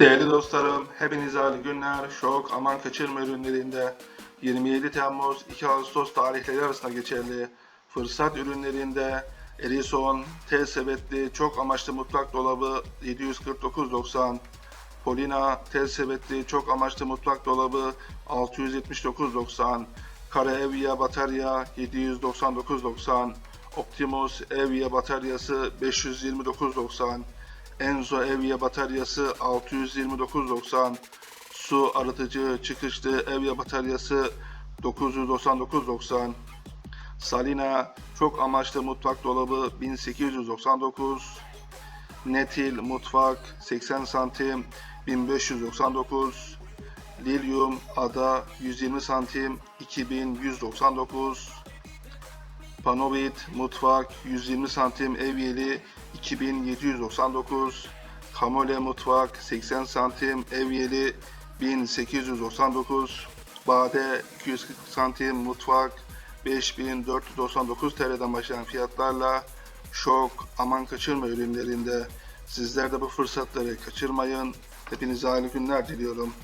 Değerli dostlarım, hepinize hayırlı günler. Şok aman kaçırma ürünlerinde 27 Temmuz 2 Ağustos tarihleri arasında geçerli fırsat ürünlerinde Erison tel sebetli çok amaçlı mutfak dolabı 749.90 Polina tel sebetli çok amaçlı mutfak dolabı 679.90 Kara Evya batarya 799.90 Optimus Evya bataryası 529.90 Enzo Evya bataryası 629.90 Su arıtıcı çıkışlı Evya bataryası 999.90 Salina çok amaçlı mutfak dolabı 1899 Netil mutfak 80 santim 1599 Lilium ada 120 santim 2199 Panovit mutfak 120 santim evyeli 2799 Kamole mutfak 80 santim evyeli 1899 Bade 240 santim mutfak 5499 TL'den başlayan fiyatlarla şok aman kaçırma ürünlerinde sizler de bu fırsatları kaçırmayın. Hepinize hayırlı günler diliyorum.